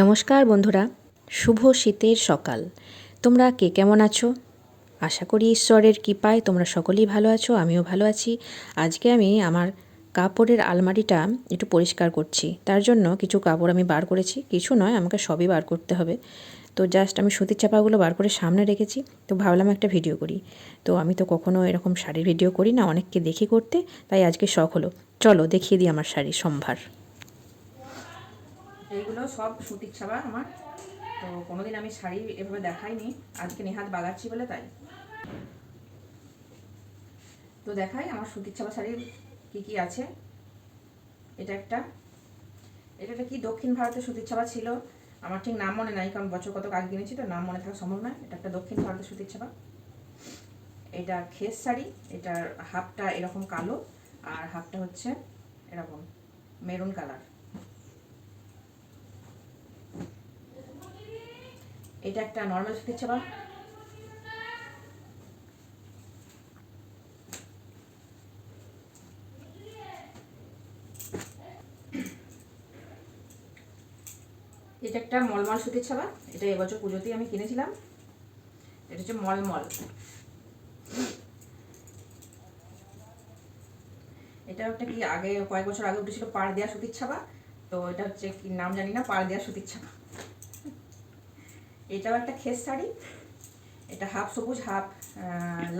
নমস্কার বন্ধুরা, শুভ শীতের সকাল। তোমরা কে কেমন আছো? আশা করি ঈশ্বরের কৃপায় তোমরা সকলেই ভালো আছো, আমিও ভালো আছি। আজকে আমি আমার কাপড়ের আলমারিটা একটু পরিষ্কার করছি। তার জন্য কিছু কাপড় আমি বার করেছি, কিছু নয়, আমাকে সবই বার করতে হবে। তো জাস্ট আমি সুতির চাপাগুলো বার করে সামনে রেখেছি, তো ভাবলাম একটা ভিডিও করি। তো আমি তো কখনো এরকম শাড়ির ভিডিও করি না, অনেককে দেখি করতে, তাই আজকে শখ হলো। চলো দেখিয়ে দিই আমার শাড়ির সম্ভার। এইগুলো সব সুতির ছাপা আমার। তো কোনোদিন আমি শাড়ি এভাবে দেখাইনি। আজকে নেহাত বাগাচ্ছি বলে তাই। তো দেখাই আমার সুতির ছাপা শাড়ির কি কি আছে। এটা একটা। এটা কি দক্ষিণ ভারতের সুতির ছাপা ছিল? আমার ঠিক নাম মনে নাই, কারণ বছর কত আগে কিনেছি তো নাম মনে থাকা সম্ভব নয়। এটা একটা দক্ষিণ ভারতের সুতির ছাপা। এটা খেস শাড়ি, এটার হাফটা এরকম কালো, আর হাফটা হচ্ছে এরকম মেরুন কালার। এটা একটা নর্মাল সুতির ছাপা। এটা একটা মলমল সুতির ছাপা। এটা এবছর পুজোতেই আমি কিনেছিলাম। এটা হচ্ছে মলমল। এটা একটা কি আগে কয়েক বছর আগে উঠেছিল পাড় দেওয়া সুতির ছাপা। তো এটা হচ্ছে কি নাম জানি না পাড় দেওয়া সুতির ছাপা। এটাও একটা খেস শাড়ি। এটা হাফ সবুজ, হাফ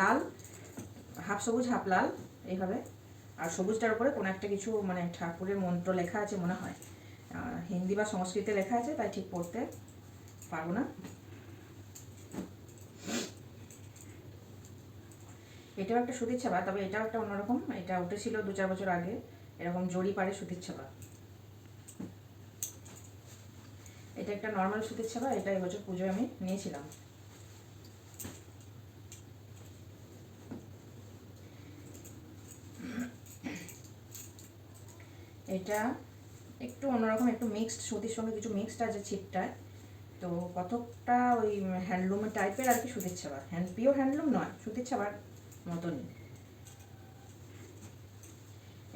লাল। হাফ সবুজ, হাফ লাল, এইভাবে। আর সবুজটার উপরে কোনো একটা কিছু মানে ঠাকুরের মন্ত্র লেখা আছে মনে হয়। হিন্দি বা সংস্কৃতে লেখা আছে, তাই ঠিক পড়তে পারব না। এটাও একটা সুতির ছাপা, তবে এটাও একটা অন্যরকম। এটা উঠেছিল দু চার বছর আগে। এরকম জড়ি পারে সুতির ছাপা। এটা একটা নর্মাল সুতির ছাপা, এটা এবছর পুজোয় আমি নিয়েছিলাম। এটা একটু অন্যরকম, একটু মিক্সড সুতির সঙ্গে কিছু মিক্সড আছে ছিটটায় তো কতকটা ওই হ্যান্ডলুমের টাইপের আর কি সুতির ছাপা। হ্যান্ড পিওর হ্যান্ডলুম নয়, সুতির ছাপার মতনই।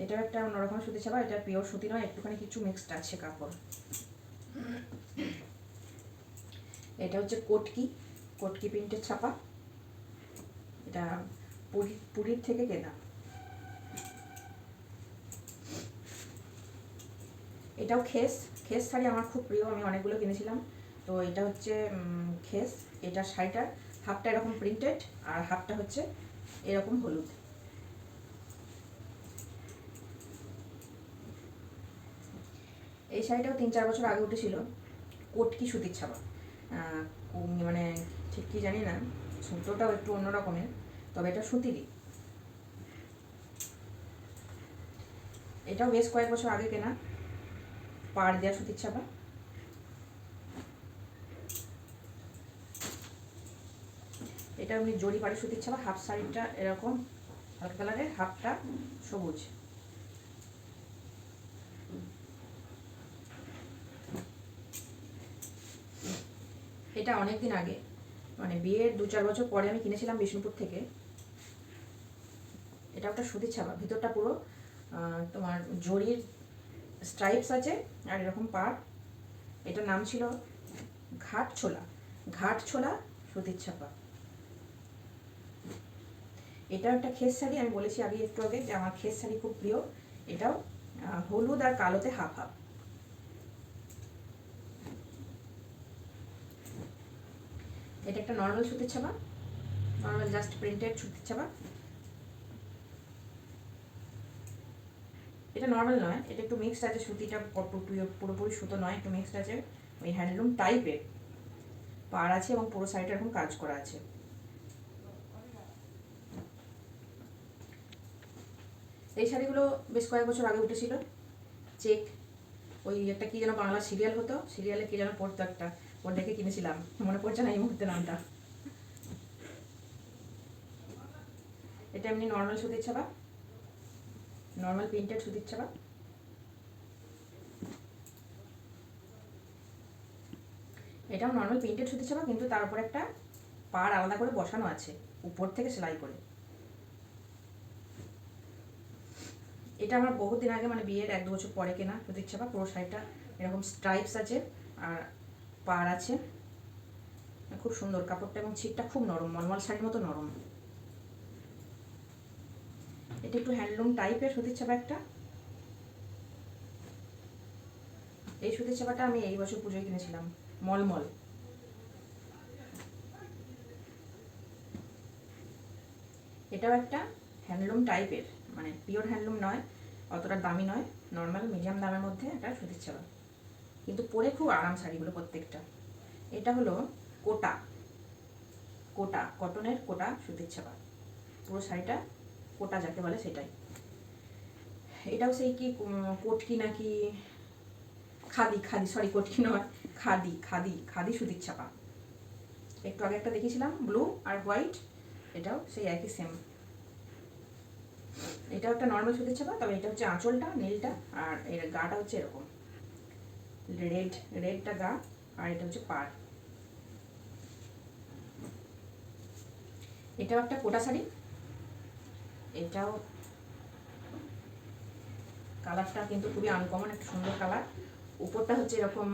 এটাও একটা অন্যরকম সুতির ছাপা, এটা পিওর সুতি নয়, একটুখানি কিছু মিক্সড আছে কাপড়। এটা হচ্ছে কোটকি কোটকি প্রিন্টের ছাপা। এটা পুরী, পুরীর থেকে কেনা। এটাও খেস খেস শাড়ি আমার খুব প্রিয়, আমি অনেকগুলো কিনেছিলাম। তো এটা হচ্ছে খেস, এটা শাড়িটার হাফটা এরকম প্রিন্টেড আর হাফটা হচ্ছে এরকম হলুদ। এই শাড়িটাও তিন চার বছর আগে উঠেছিল। কোটকি সুতির ছাপা? মানে ঠিক কি জানি না। সুতোটাও একটু অন্য রকমের, তবে এটা সুতিরই। এটাও বেশ কয়েক বছর আগে কেনা, পাড় দেওয়া সুতির ছাপা। এটা এমনি জড়ি পাড়ি সুতির ছাপা, হাফ শাড়িটা এরকম, হালকা কালারের, হাফটা সবুজ। এটা অনেক দিন আগে। মানে বিয়ের দু চার বছর পরে আমি কিনেছিলাম বিষ্ণুপুর থেকে। এটা একটা সুতির ছাপা, ভিতরটা পুরো তোমার জরির স্ট্রাইপস আছে আর এরকম পার এটার নাম ছিল ঘাট ছোলা ঘাট ছোলা সুতির ছাপা। এটাও একটা খেস শাড়ি, আমি বলেছি আগে একটু আগে যে আমার খেস শাড়ি খুব প্রিয়। এটাও হলুদ আর কালোতে হাফ হাফ এটা একটা নর্মাল সুতির ছাপা। নর্মাল জাস্ট প্রিন্টেড সুতির ছাপা। এটা নর্মাল নয়, এটা একটু মিক্সড আছে, সুতিটা পুরোপুরি সুতো নয়, একটু মিক্সড আছে। ওই হ্যান্ডলুম টাইপের পার আছে এবং পুরো সাইডে এরকম কাজ করা আছে। এই শাড়িগুলো বেশ কয়েক বছর আগে উঠেছিল। চেক ওই একটা কি যেন বাংলা সিরিয়াল হতো সিরিয়ালে কি যেন পড়তো একটা, ওর দেখে কিনেছিলাম। মনে পড়ছে না এই মুহূর্তে নামটা। এটা এমনি নর্মাল সুতির ছাপা। নর্মাল প্রিন্টেড সুতির ছাপা। এটাও নর্মাল প্রিন্টেড সুতির ছাপা, কিন্তু তার উপর একটা পাড় আলাদা করে বসানো আছে, উপর থেকে সেলাই করে। এটা আমার বহুদিন আগে মানে বিয়ের এক দু বছর পরে কেনা সুতির ছাপা পুরো শাড়িটা। এরকম স্ট্রাইপস আছে আর পাড় আছে। খুব সুন্দর কাপড়টা এবং ছিটটা খুব নরম, মলমল শাড়ির মতো নরম। এটা একটু হ্যান্ডলুম টাইপের সুতির ছাপা একটা। এই সুতির ছাপাটা আমি এই বছর পুজোয় কিনেছিলাম, মলমল। এটাও একটা হ্যান্ডলুম টাইপের মানে পিওর হ্যান্ডলুম নয়, অতটা দামি নয় নর্মাল মিডিয়াম দামের মধ্যে একটা সুতির ছাপা কিন্তু পরে খুব আরাম শাড়িগুলো প্রত্যেকটা। এটা হলো কোটা কোটা কটনের কোটা সুতির ছাপা পুরো শাড়িটা কোটা যাকে বলে সেটাই। এটাও সেই কি কোটকি নাকি খাদি খাদি সরি কোটকি নয়, খাদি খাদি খাদি সুতির ছাপা একটু আগে একটা দেখিয়েছিলাম ব্লু আর হোয়াইট এটাও সেই একই সেম এটাও একটা নর্মাল সুতির ছাপা, তবে এটা হচ্ছে আঁচলটা নীলটা আর এর গাটা হচ্ছে এরকম। রেড রেডটা গা, আর এটা হচ্ছে পাড় এটাও একটা কোটা শাড়ি। এটাও কালারটা কিন্তু খুবই আনকমন একটা সুন্দর কালার। উপরটা হচ্ছে এরকম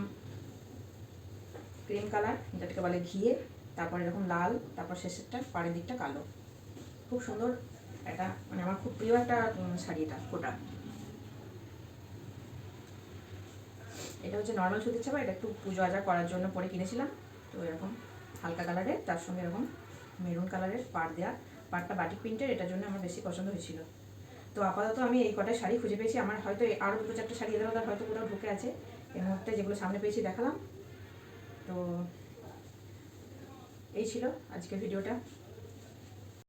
ক্রিম কালার যেটাকে বলে ঘিয়ে, তারপর এরকম লাল, তারপর শেষেরটা, পাড়ের দিকটা কালো। খুব সুন্দর এটা মানে আমার খুব প্রিয় একটা শাড়ি এটা, কোটা। এটা হচ্ছে নর্মাল সুতির ছাপা, এটা একটু পুজো আজা করার জন্য পরে কিনেছিলাম। তো এরকম হালকা কালারের তার সঙ্গে এরকম মেরুন কালারের পাড় দেওয়া পাড়টা বাটিক প্রিন্টের এটার জন্য আমার বেশি পছন্দ হয়েছিল। তো আপাতত আমি এই কটা শাড়ি খুঁজে পেয়েছি, আমার হয়তো আরও দুটো চারটে শাড়ি এদের হয়তো কোথাও ঢুকে আছে। এই মুহূর্তে যেগুলো সামনে পেয়েছি দেখালাম। তো এই ছিল আজকের ভিডিওটা।